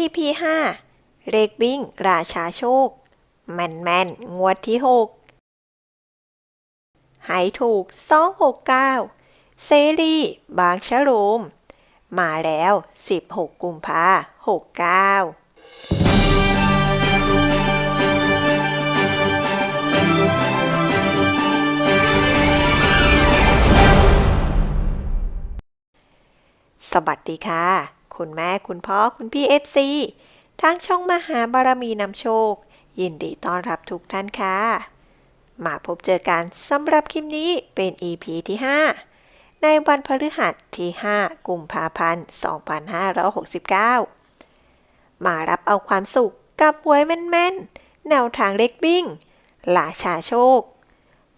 EP 5เลขบิ้งราชาโชค แมนแมนงวดที่6ให้ถูก 269 เซรีบางชะโรมมาแล้ว 16 กุมภา69สวัสดีค่ะ คุณแม่คุณพ่อคุณพี่เอฟซีทางช่องมหาบารมีนำโชค ยินดีต้อนรับทุกท่านค่ะ มาพบเจอกันสำหรับคลิปนี้เป็น EP ที่ 5 ในวันพฤหัสที่ 5 กุมภาพันธ์ 2569 มารับเอาความสุขกับหวยแม่นๆ แนวทางเล็กบิ้งหลาชาโชค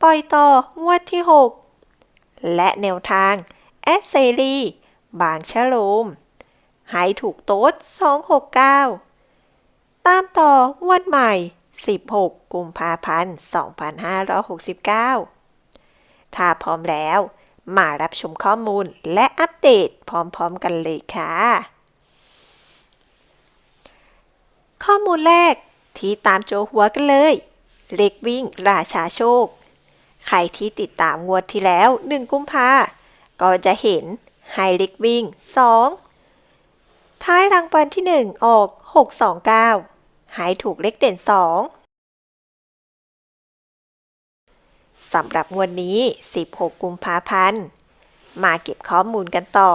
ปล่อยต่องวดที่ 6 และแนวทาง แอดเซรีบางชะโลม ให้ถูกโต๊ด 269 ตามต่องวดใหม่ 16 กุมภาพันธ์ 2569 ถ้าพร้อมแล้ว มารับชมข้อมูลและอัปเดตพร้อมๆกันเลยค่ะ ข้อมูลแรกที่ตามโจหัวกันเลย เล็กวิ่งราชาโชค ใครที่ติดตามงวดที่แล้ว 1 กุมภาก็จะเห็นไฮเล็กวิ่ง 2 ท้ายรางวัลที่1ออก 629 หายถูกเลขเด่น2สำหรับวดนี้ 16 กุมภาพันธ์ มาเก็บข้อมูลกันต่อ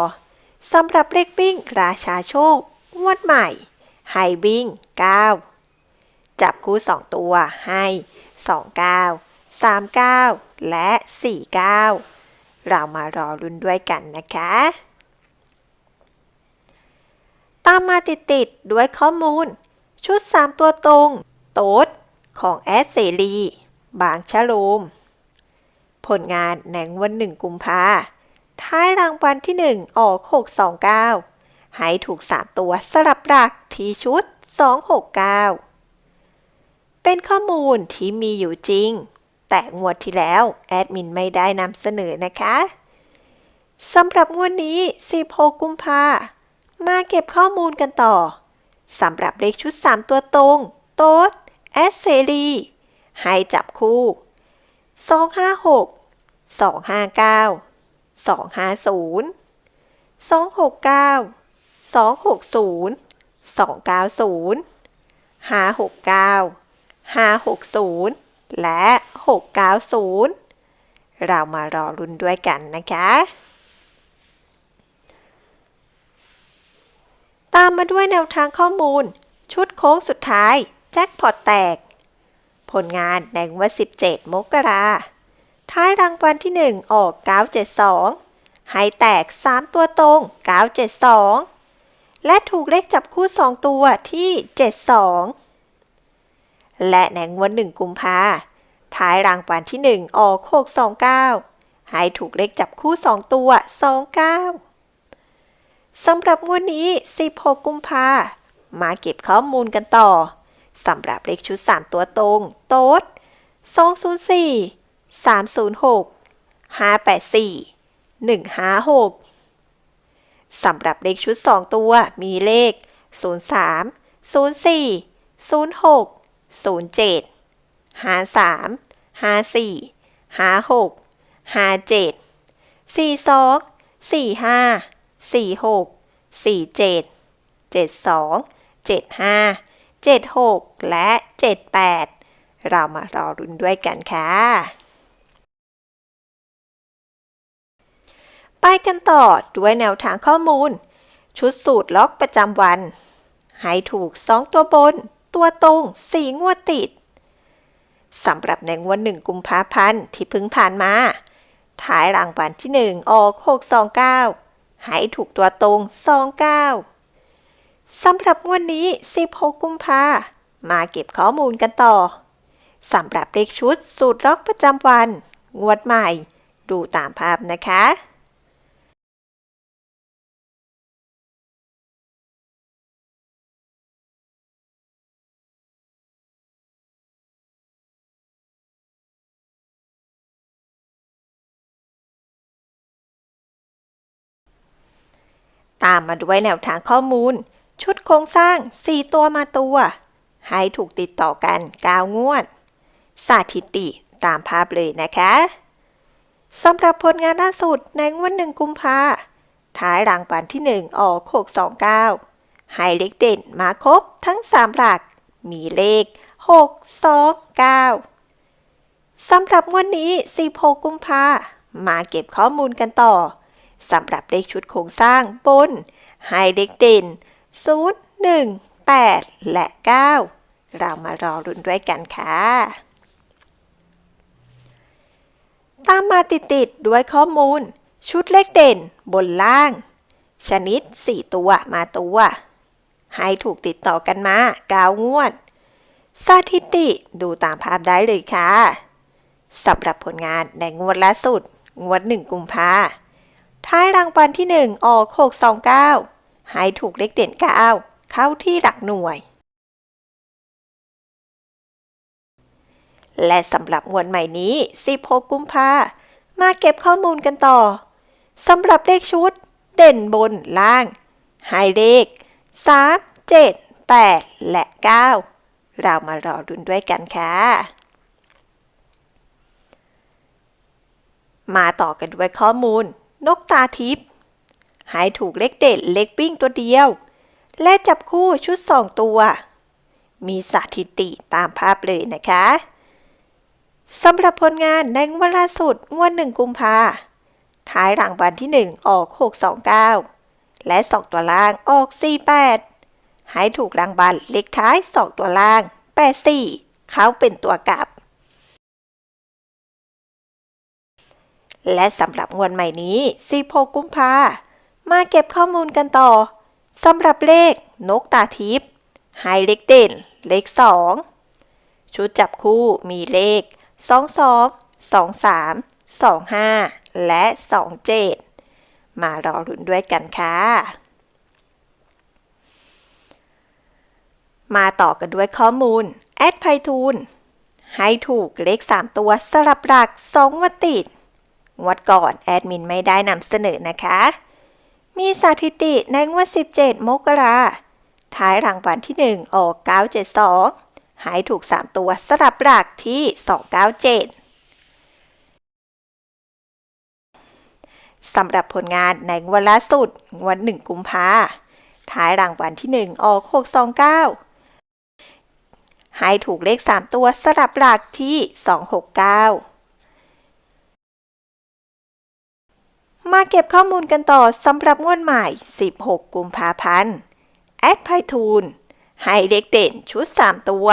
สำหรับเลขวิ่งราชาโชค งวดใหม่ไฮวิ่ง 9 จับคู่ 2 ตัวให้ 29 39 และ 49 เรามารอรุนด้วยกันนะคะ ตามมาติดๆด้วยข้อมูล ชุด 3 ตัวตรง โต๊ดของแอดเสรี บางชะโลม ผลงานในงวันหนึ่งกุมภาท้ายรางวัลที่ 1 ออก 629 ให้ถูก 3 ตัวสลับหลักที่ชุด 269 เป็นข้อมูลที่มีอยู่จริง แต่งวดที่แล้ว แอดมินไม่ได้นำเสนอนะคะสำหรับงวดนี้ 16 กุมภา มาเก็บข้อมูลกันต่อ สำหรับเลขชุด 3 ตัวตรง โต๊ดแอสเซรีให้จับคู่ 256 259 250 269 260 290 569 560 และ 690 เรามารอรุ่นด้วยกันนะคะ ตามมาด้วยแนวทางข้อมูล ชุดโค้งสุดท้าย แจ็คพอตแตก ผลงานในวัน 17 มกราท้ายรางวัลที่ 1 ออก 972 ให้แตก 3 ตัวตรง 972 และถูกเลขจับคู่ 2 ตัวที่ 72 และในงวด1กุมภาท้ายรางวัลที่ 1 ออก 629 ให้ถูกเลขจับคู่ 2 ตัว 29 สำหรับงวดนี้ 16 กุมภา มาเก็บข้อมูลกันต่อ สำหรับเลขชุด 3 ตัวตรง โต๊ด 204 306 584 156 สำหรับเลขชุด 2 ตัวมีเลข 03 04 06 07 53 54 56 57 42 45 46 47 72 75 76และ78เรามารอรุนด้วยกันค่ะ ไปกันต่อด้วยแนวทางข้อมูล ชุดสูตรล็อกประจำวัน ให้ถูก 2 ตัวบน ตัวตรง 4 งวดติดสำหรับในงวด1กุมภาพันธ์ที่เพิ่งผ่านมา ท้ายรางวัลที่ 1 ออก 629 ให้ถูกตัวตรง 29สำหรับงวดนี้ 16 กุมภามาเก็บข้อมูลกันต่อสำหรับเลขชุดสูตรล็อกประจำวัน งวดใหม่ ดูตามภาพนะคะ ตามมาด้วยแนวทางข้อมูล ชุดโครงสร้าง 4 ตัวมาตัว ให้ถูกติดต่อกัน 9 งวดสาถิติตามภาพเลยนะคะสำหรับผลงานล่าสุดในงวดหนึ่งกุมภาท้ายรางวัลที่ 1 ออก 629 ให้เลขเด่นมาครบทั้ง 3 หลัก มีเลข 6 2 9สำหรับงวดนี้ 16 กุมภามาเก็บข้อมูลกันต่อ สำหรับเลขชุดโครงสร้างบน ให้เลขเด่น 0 1 8 และ 9 เรามารอรุนด้วยกันค่ะ ตามมาติดๆด้วยข้อมูล ชุดเลขเด่นบนล่าง ชนิด 4 ตัวมาตัว ให้ถูกติดต่อกันมา9งวด สถิติดูตามภาพได้เลยค่ะสำหรับผลงานในงวดล่าสุด งวด 1 กุมภา ท้ายรางวัลที่ 1 ออก629ให้ถูกเลขเด่น 9 เข้าที่หลักหน่วย และสำหรับงวดใหม่นี้ 16 กุมภามาเก็บข้อมูลกันต่อ สำหรับเลขชุด เด่นบนล่างให้เลข 3 7 8 และ 9 เรามารอรุนด้วยกันค่ะมาต่อกันด้วยข้อมูล นกตาทิพย์ให้ถูกเลขเด็ดเล็กปิ้งตัวเดียว และจับคู่ชุด2ตัว มีสถิติตามภาพเลยนะคะสำหรับผลงานในงวดล่าสุดงวดหนึ่งกุมภาท้ายรางวัลที่ 1 ออก 629 และ 2 ตัวล่างออก 48ให้ถูกรางวัลเลขท้าย 2 ตัวล่าง 84 เขาเป็นตัวกลับ และสำหรับงวดใหม่นี้ 16 กุมภามาเก็บข้อมูลกันต่อสำหรับเลขนกตาทิพย์ให้เลขเด่น เลข 2 ชุดจับคู่มีเลข 22 23 25 และ 27 มารอรุนด้วยกันค่ะ มาต่อกันด้วยข้อมูล แอดไพทูลให้ถูกเลข 3 ตัวสลับหลัก 2 วัติด งวดก่อนแอดมินไม่ได้นำเสนอนะคะ มีสถิติในงวด 17 มกราท้ายรางวัลที่ 1 ออก 972 หายถูก 3 ตัวสลับหลักที่ 297สำหรับผลงานในงวดล่าสุดงวด1กุมภาท้ายรางวัลที่ 1 ออก 629 ให้ถูกเลข 3 ตัวสลับหลักที่ 269 มาเก็บข้อมูลกันต่อสำหรับงวดใหม่ 16 กุมภาพันธ์ แอดไพทูลให้เด็กเด่นชุด 3 ตัว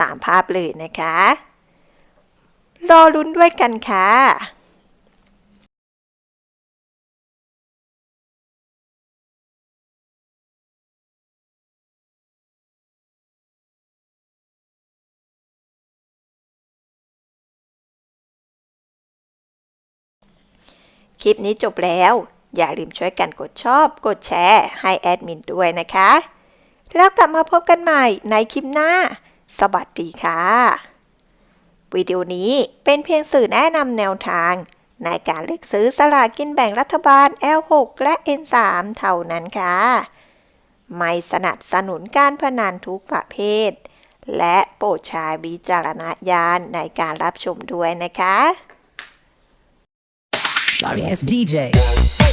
ตามภาพเลยนะคะ รอลุ้นด้วยกันค่ะ คลิปนี้จบแล้ว อย่าลืมช่วยกันกดชอบ กดแชร์ ให้แอดมินด้วยนะคะ แล้วกลับมาพบกันใหม่ในคลิปหน้า สวัสดีค่ะ วิดีโอนี้เป็นเพียงสื่อแนะนำแนวทาง ในการเลือกซื้อสลากกินแบ่งรัฐบาล L6 และ N3 เท่านั้นค่ะ ไม่สนับสนุนการพนันทุกประเภทและโปรดใช้วิจารณญาณในการรับชมด้วยนะคะ sorry, it's DJ.